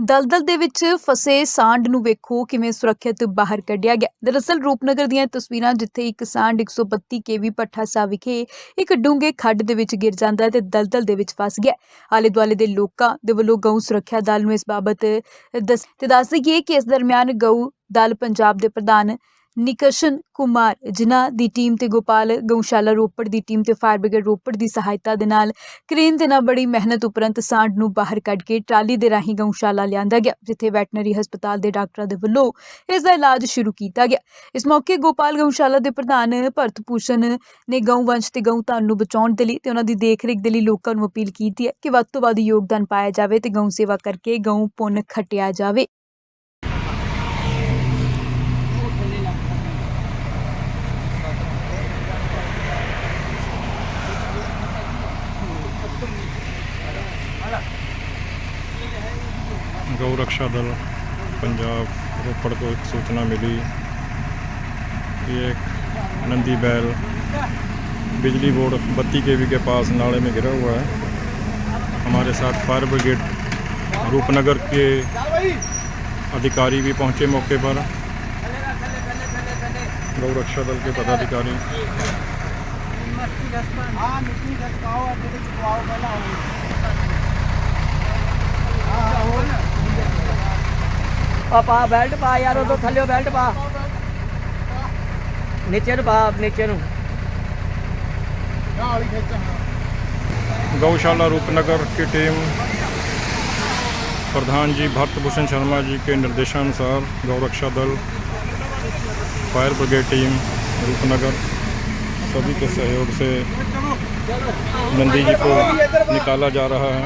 ਦਲਦਲ ਦੇ ਵਿੱਚ ਫਸੇ ਸਾਂਢ ਨੂੰ ਵੇਖੋ ਕਿਵੇਂ ਸੁਰੱਖਿਅਤ ਬਾਹਰ ਕੱਢਿਆ ਗਿਆ। ਦਰਅਸਲ ਰੂਪਨਗਰ ਦੀਆਂ ਤਸਵੀਰਾਂ ਜਿੱਥੇ ਇੱਕ ਸਾਂਢ 132 ਕੇਵੀ ਭੱਠਾ ਸਾਹਿਬ ਵਿਖੇ ਇੱਕ ਡੂੰਘੇ ਖੱਡ ਦੇ ਵਿੱਚ ਗਿਰ ਜਾਂਦਾ ਹੈ ਤੇ ਦਲਦਲ ਦੇ ਵਿੱਚ ਫਸ ਗਿਆ। ਆਲੇ ਦੁਆਲੇ ਦੇ ਲੋਕਾਂ ਦੇ ਵੱਲੋਂ ਗਊ ਸੁਰੱਖਿਆ ਦਲ ਨੂੰ ਇਸ ਬਾਬਤ ਦੱਸ ਤੇ ਦੱਸ ਦਈਏ ਕਿ ਇਸ ਦਰਮਿਆਨ ਗਊ ਦਲ ਪੰਜਾਬ ਦੇ ਪ੍ਰਧਾਨ ਨਿਕਸ਼ਨ ਕੁਮਾਰ, ਜਿਨ੍ਹਾਂ ਦੀ ਟੀਮ ਤੇ ਗੋਪਾਲ ਗਊਸ਼ਾਲਾ ਰੋਪੜ ਦੀ ਟੀਮ ਤੇ ਫਾਇਰ ਬ੍ਰਿਗੇਡ ਰੋਪੜ ਦੀ ਸਹਾਇਤਾ ਦੇ ਨਾਲ ਕ੍ਰੇਨ ਦੇ ਨਾਲ ਬੜੀ ਮਿਹਨਤ ਉਪਰੰਤ ਸਾਂਢ ਨੂੰ ਬਾਹਰ ਕੱਢ ਕੇ ਟਰਾਲੀ ਦੇ ਰਾਹੀਂ ਗਊਸ਼ਾਲਾ ਲਿਆਂਦਾ ਗਿਆ, ਜਿੱਥੇ ਵੈਟਨਰੀ ਹਸਪਤਾਲ ਦੇ ਡਾਕਟਰਾਂ ਦੇ ਵੱਲੋਂ ਇਸ ਦਾ ਇਲਾਜ ਸ਼ੁਰੂ ਕੀਤਾ ਗਿਆ। ਇਸ ਮੌਕੇ ਗੋਪਾਲ ਗਊਸ਼ਾਲਾ ਦੇ ਪ੍ਰਧਾਨ ਭਰਤ ਭੂਸ਼ਣ ਨੇ ਗਊ ਵੰਸ਼ ਤੇ ਗਊ ਧਨ ਨੂੰ ਬਚਾਉਣ ਦੇ ਲਈ ਤੇ ਉਹਨਾਂ ਦੀ ਦੇਖਰੇਖ ਦੇ ਲਈ ਲੋਕਾਂ ਨੂੰ ਅਪੀਲ ਕੀਤੀ ਹੈ ਕਿ ਵੱਧ ਤੋਂ ਵੱਧ ਯੋਗਦਾਨ ਪਾਇਆ ਜਾਵੇ ਤੇ ਗਊ ਸੇਵਾ ਕਰਕੇ ਗਊ ਪੁੰਨ ਖਟਿਆ ਜਾਵੇ। गौ रक्षा दल पंजाब, रोपड़ को एक सूचना मिली। कि एक नंदी बैल। बिजली बोर्ड बत्ती के के पास नाले में गिरा हुआ है। हमारे साथ फायर ब्रिगेड रूपनगर के अधिकारी भी पहुँचे मौके पर। गौ रक्षा दल के पदाधिकारी। ਆ ਪਾ ਬੈਲਟ ਪਾ ਯਾਰ ਉਹ ਤੋਂ ਥੱਲੇ ਬੈਲਟ ਪਾ ਨੀਚੇ ਨੂੰ ਪਾ ਨੀਚੇ ਨੂੰ ਨਾਲ ਹੀ ਖਿੱਚ ਹਾਂ गौशाला रूपनगर की टीम प्रधान जी भरत भूषण शर्मा जी के निर्देशानुसार गौरक्षा दल फायर ब्रिगेड टीम रूपनगर सभी के सहयोग से नंदी जी को निकाला जा रहा है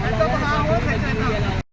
哎，走不走？我给你抬。